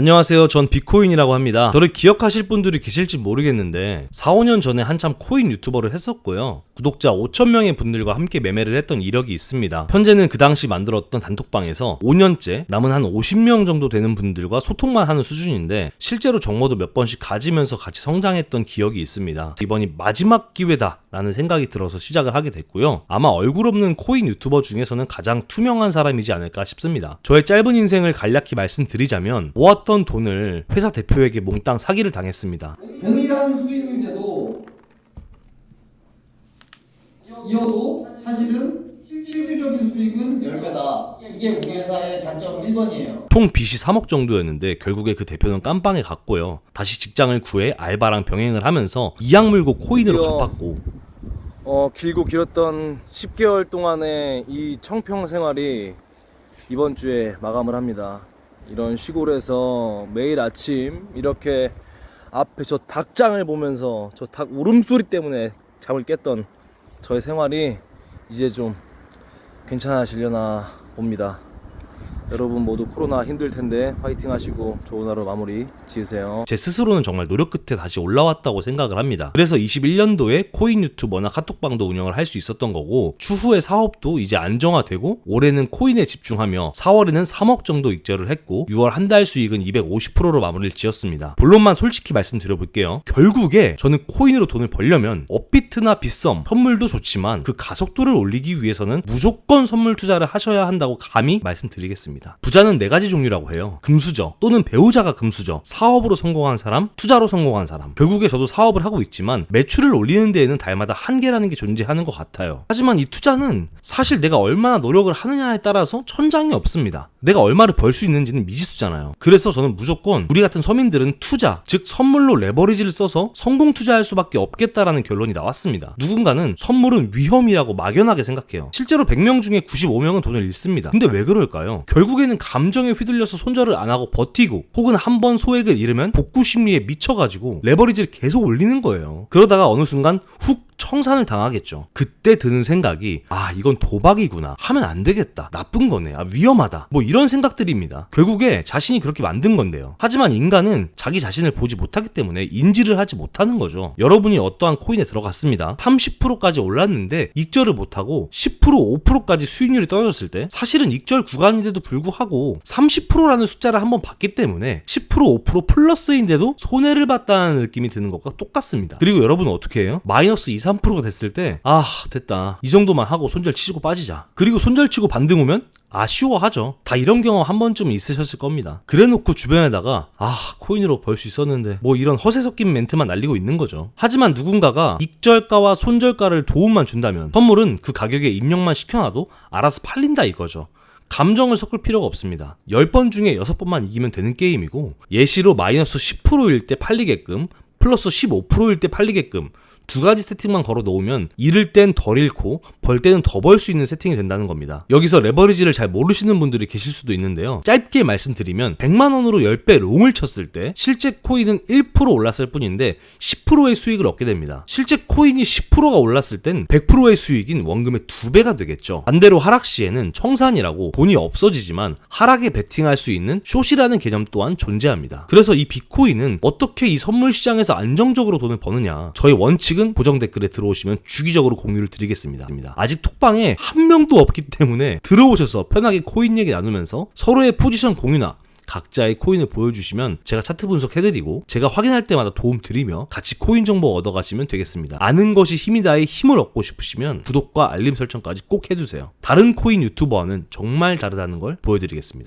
안녕하세요. 전 비코인이라고 합니다. 저를 기억하실 분들이 계실지 모르겠는데 4, 5년 전에 한참 코인 유튜버를 했었고요. 구독자 5천명의 분들과 함께 매매를 했던 이력이 있습니다. 현재는 그 당시 만들었던 단톡방에서 5년째 남은 한 50명 정도 되는 분들과 소통만 하는 수준인데 실제로 정모도 몇 번씩 가지면서 같이 성장했던 기억이 있습니다. 이번이 마지막 기회다 라는 생각이 들어서 시작을 하게 됐고요. 아마 얼굴 없는 코인 유튜버 중에서는 가장 투명한 사람이지 않을까 싶습니다. 저의 짧은 인생을 간략히 말씀드리자면 모았던 돈을 회사 대표에게 몽땅 사기를 당했습니다. 동일한 수익인데도 이어도 사실은 실질적인 수익은 10배다. 이게 우리 회사의 장점 1번이에요. 총 빚이 3억 정도였는데 결국에 그 대표는 깜빵에 갔고요. 다시 직장을 구해 알바랑 병행을 하면서 이악 물고 코인으로 드디어 갚았고 어, 길고 길었던 10개월 동안의 이 청평 생활이 이번 주에 마감을 합니다. 이런 시골에서 매일 아침 이렇게 앞에 저 닭장을 보면서 저 닭 울음소리 때문에 잠을 깼던 저의 생활이 이제 좀 괜찮아지려나 봅니다. 여러분 모두 코로나 힘들 텐데 화이팅 하시고 좋은 하루 마무리 지으세요. 제 스스로는 정말 노력 끝에 다시 올라왔다고 생각을 합니다. 그래서 21년도에 코인 유튜버나 카톡방도 운영을 할 수 있었던 거고 추후에 사업도 이제 안정화되고 올해는 코인에 집중하며 4월에는 3억 정도 익절을 했고 6월 한 달 수익은 250%로 마무리를 지었습니다. 본론만 솔직히 말씀드려볼게요. 결국에 저는 코인으로 돈을 벌려면 업비트나 빗썸 선물도 좋지만 그 가속도를 올리기 위해서는 무조건 선물 투자를 하셔야 한다고 감히 말씀드리겠습니다. 부자는 네 가지 종류라고 해요. 금수저 또는 배우자가 금수저, 사업으로 성공한 사람, 투자로 성공한 사람. 결국에 저도 사업을 하고 있지만 매출을 올리는 데에는 달마다 한계라는 게 존재하는 것 같아요. 하지만 이 투자는 사실 내가 얼마나 노력을 하느냐에 따라서 천장이 없습니다. 내가 얼마를 벌 수 있는지는 미지수잖아요. 그래서 저는 무조건 우리 같은 서민들은 투자, 즉 선물로 레버리지를 써서 성공 투자할 수밖에 없겠다라는 결론이 나왔습니다. 누군가는 선물은 위험이라고 막연하게 생각해요. 실제로 100명 중에 95명은 돈을 잃습니다. 근데 왜 그럴까요? 결국 에는 감정에 휘둘려서 손절을 안 하고 버티고 혹은 한 번 소액을 잃으면 복구 심리에 미쳐가지고 레버리지를 계속 올리는 거예요. 그러다가 어느 순간 훅 청산을 당하겠죠. 그때 드는 생각이 아 이건 도박이구나 하면 안 되겠다 나쁜 거네 아 위험하다 뭐 이런 생각들입니다. 결국에 자신이 그렇게 만든 건데요. 하지만 인간은 자기 자신을 보지 못하기 때문에 인지를 하지 못하는 거죠. 여러분이 어떠한 코인에 들어갔습니다. 30%까지 올랐는데 익절을 못하고 10% 5%까지 수익률이 떨어졌을 때 사실은 익절 구간인데도 불구하고 30%라는 숫자를 한번 봤기 때문에 10% 5% 플러스인데도 손해를 봤다는 느낌이 드는 것과 똑같습니다. 그리고 여러분은 어떻게 해요? 마이너스 2, 3%가 됐을 때, 아, 됐다. 이 정도만 하고 손절 치고 빠지자. 그리고 손절 치고 반등 오면, 아쉬워하죠. 다 이런 경험 한 번쯤 있으셨을 겁니다. 그래 놓고 주변에다가, 아, 코인으로 벌 수 있었는데, 뭐 이런 허세 섞인 멘트만 날리고 있는 거죠. 하지만 누군가가 익절가와 손절가를 도움만 준다면, 선물은 그 가격에 입력만 시켜놔도 알아서 팔린다 이거죠. 감정을 섞을 필요가 없습니다. 10번 중에 6번만 이기면 되는 게임이고 예시로 마이너스 10%일 때 팔리게끔 플러스 15%일 때 팔리게끔 두 가지 세팅만 걸어 놓으면 잃을 땐 덜 잃고 벌 때는 더 벌 수 있는 세팅이 된다는 겁니다. 여기서 레버리지를 잘 모르시는 분들이 계실 수도 있는데요. 짧게 말씀드리면 100만 원으로 10배 롱을 쳤을 때 실제 코인은 1% 올랐을 뿐인데 10%의 수익을 얻게 됩니다. 실제 코인이 10%가 올랐을 땐 100%의 수익인 원금의 2배가 되겠죠. 반대로 하락 시에는 청산이라고 돈이 없어지지만 하락에 베팅할 수 있는 숏이라는 개념 또한 존재합니다. 그래서 이 비코인은 어떻게 이 선물 시장에서 안정적으로 돈을 버느냐 저의 원칙 은 고정 댓글에 들어오시면 주기적으로 공유를 드리겠습니다. 아직 톡방에 한 명도 없기 때문에 들어오셔서 편하게 코인 얘기 나누면서 서로의 포지션 공유나 각자의 코인을 보여주시면 제가 차트 분석해드리고 제가 확인할 때마다 도움 드리며 같이 코인 정보 얻어가시면 되겠습니다. 아는 것이 힘이다의 힘을 얻고 싶으시면 구독과 알림 설정까지 꼭 해주세요. 다른 코인 유튜버와는 정말 다르다는 걸 보여드리겠습니다.